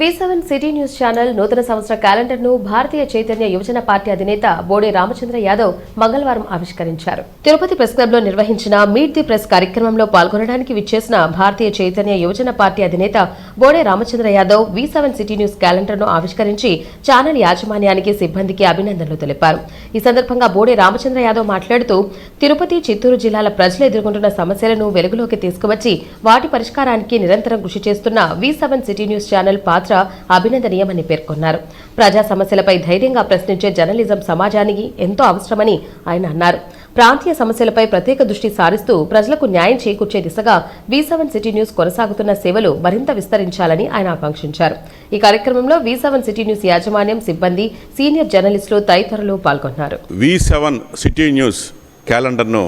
V seven city news channel నూతన సంవత్సర క్యాలెండర్ను భారతీయ Chaitanya Yuvajana party అధినేత బోడే రామచంద్ర యాదవ్ మంగళవారం ఆవిష్కరించారు. తిరుపతి ప్రెస్ క్లబ్లో నిర్వహించిన మీట్ ది ప్రెస్ కార్యక్రమంలో పాల్గొనడానికి విచ్చేసిన భారతీయ చైతన్య యువజన పార్టీ అధినేత Bode Ramachandra Yadav V seven city news క్యాలెండర్ను ఆవిష్కరించి ఛానల్ యాజమాన్యానికి సిబ్బందికి అభినందనలు తెలిపారు. ఈ సందర్భంగా బోడే రామచంద్ర యాదవ్ మాట్లాడుతూ తిరుపతి చిత్తూరు జిల్లాల ప్రజలు ఎదుర్కొంటున్న సమస్యలను వెలుగులోకి తీసుకువచ్చి వాటి పరిష్కారానికి నిరంతరం కృషి చేస్తున్న V seven city news channel పాత్ర అభినందనీయమని పేర్కొన్నారు. ప్రజా సమస్యలపై ధైర్యంగా ప్రశ్నించే జర్నలిజం సమాజానికి ఎంతో అవసరమని ఆయన అన్నారు. ప్రాంతీయ సమస్యలపై ప్రత్యేక దృష్టి సారిస్తూ ప్రజలకు న్యాయం చేకూర్చే దిశగా వి సెవెన్ సిటీ న్యూస్ కొనసాగుతున్న సేవలు మరింత విస్తరించాలని ఆయన ఆకాంక్షించారు. ఈ కార్యక్రమంలో వి సెవెన్ సిటీ న్యూస్ యాజమాన్యం సిబ్బంది సీనియర్ జర్నలిస్టులు తదితరులు పాల్గొన్నారు. వి సెవెన్ సిటీ న్యూస్ క్యాలెండర్ను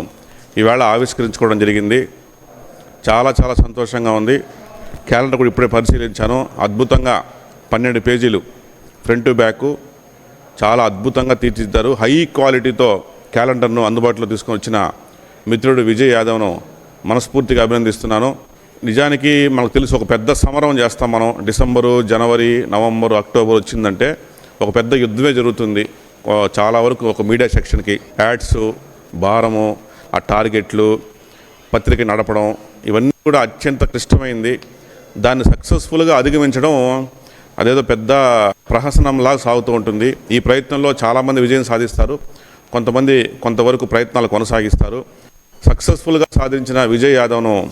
ఈవేళ ఆవిష్కరించుకోవడం జరిగింది. చాలా చాలా సంతోషంగా ఉంది. క్యాలెండర్ కూడా ఇప్పుడే పరిశీలించాను. అద్భుతంగా పన్నెండు పేజీలు ఫ్రంట్ టు బ్యాక్ చాలా అద్భుతంగా తీర్చిదిద్దారు. హై క్వాలిటీతో క్యాలెండర్ను అందుబాటులో తీసుకొని వచ్చిన మిత్రుడు విజయ్ యాదవ్ను మనస్ఫూర్తిగా అభినందిస్తున్నాను. నిజానికి మనకు తెలుసు ఒక పెద్ద సమరం చేస్తాం మనం. డిసెంబరు జనవరి నవంబరు అక్టోబర్ వచ్చిందంటే ఒక పెద్ద యుద్ధమే జరుగుతుంది. చాలా వరకు ఒక మీడియా సెక్షన్కి యాడ్స్ భారము ఆ టార్గెట్లు పత్రిక నడపడం ఇవన్నీ కూడా అత్యంత క్లిష్టమైంది. దాన్ని సక్సెస్ఫుల్గా అధిగమించడం అదేదో పెద్ద ప్రహసనంలా సాగుతూ ఉంటుంది. ఈ ప్రయత్నంలో చాలామంది విజయం సాధిస్తారు. కొంతమంది కొంతవరకు ప్రయత్నాలు కొనసాగిస్తారు. సక్సెస్ఫుల్గా సాధించిన విజయ్ యాదవ్ను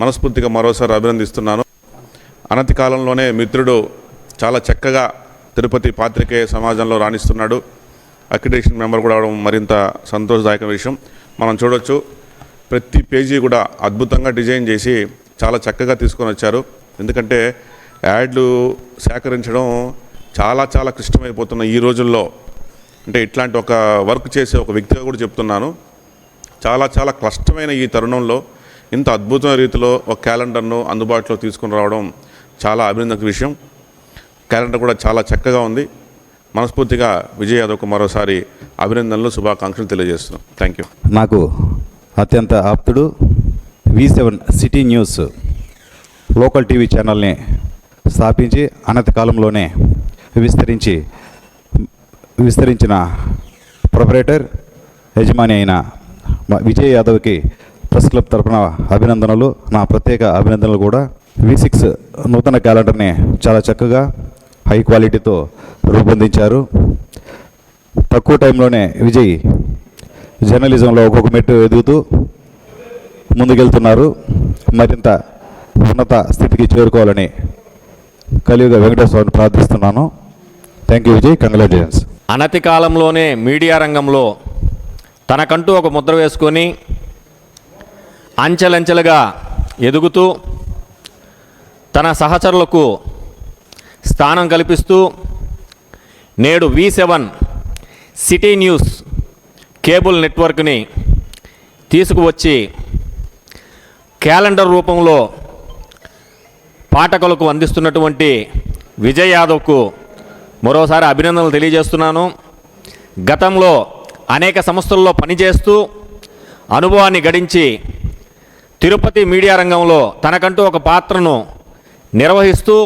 మనస్ఫూర్తిగా మరోసారి అభినందిస్తున్నాను. అనతి కాలంలోనే మిత్రుడు చాలా చక్కగా తిరుపతి పాత్రికేయ సమాజంలో రాణిస్తున్నాడు. అక్రిడేషన్ మెంబర్ కూడా అవడం మరింత సంతోషదాయక విషయం. మనం చూడొచ్చు ప్రతి పేజీ కూడా అద్భుతంగా డిజైన్ చేసి చాలా చక్కగా తీసుకొని వచ్చారు. ఎందుకంటే యాడ్లు సేకరించడం చాలా చాలా క్లిష్టమైపోతున్న ఈ రోజుల్లో. అంటే ఇట్లాంటి ఒక వర్క్ చేసే ఒక వ్యక్తిగా కూడా చెప్తున్నాను. చాలా చాలా కష్టమైన ఈ తరుణంలో ఇంత అద్భుతమైన రీతిలో ఒక క్యాలెండర్ను అందుబాటులో తీసుకుని రావడం చాలా అభినందన విషయం. క్యాలెండర్ కూడా చాలా చక్కగా ఉంది. మనస్ఫూర్తిగా విజయ్ యాదవ్కు మరోసారి అభినందనలు శుభాకాంక్షలు తెలియజేస్తున్నాం. థ్యాంక్ యూ నాకు అత్యంత ఆప్తుడు V seven city news local TV ఛానల్ని స్థాపించి అనతి కాలంలోనే విస్తరించి విస్తరించిన ప్రొపరేటర్ యజమాని అయిన మా విజయ్ యాదవ్కి ప్రెస్ క్లబ్ తరపున అభినందనలు. నా ప్రత్యేక అభినందనలు కూడా. వి సిక్స్ నూతన క్యాలెండర్ని చాలా చక్కగా హై క్వాలిటీతో రూపొందించారు. తక్కువ టైంలోనే విజయ్ జర్నలిజంలో ఒక్కొక్క మెట్టు ఎదుగుతూ ముందుకెళ్తున్నారు. మరింత ఉన్నత స్థితికి చేరుకోవాలని కలియుగ వెంకటేశ్వరని ప్రార్థిస్తున్నాను. థ్యాంక్ యూ విజయ్ కంగ్రాచులేషన్స్ అనతి కాలంలోనే మీడియా రంగంలో తనకంటూ ఒక ముద్ర వేసుకొని అంచెలంచెలుగా ఎదుగుతూ తన సహచరులకు స్థానం కల్పిస్తూ నేడు V seven city news cable నెట్వర్క్ని తీసుకువచ్చి క్యాలెండర్ రూపంలో పాఠకులకు అందిస్తున్నటువంటి విజయ్ యాదవ్కు మరోసారి అభినందనలు తెలియజేస్తున్నాను. గతంలో అనేక సంస్థల్లో పనిచేస్తూ అనుభవాన్ని గడించి తిరుపతి మీడియా రంగంలో తనకంటూ ఒక పాత్రను నిర్వహిస్తూ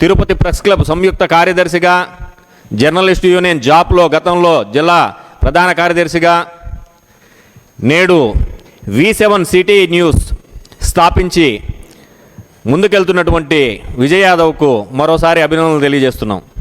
తిరుపతి ప్రెస్ క్లబ్ సంయుక్త కార్యదర్శిగా జర్నలిస్ట్ యూనియన్ జాప్లో గతంలో జిల్లా ప్రధాన కార్యదర్శిగా నేడు వి సెవెన్ సిటీ న్యూస్ స్థాపించి ముందుకెళ్తున్నటువంటి విజయ్ యాదవ్కు మరోసారి అభినందనలు తెలియజేస్తున్నాం.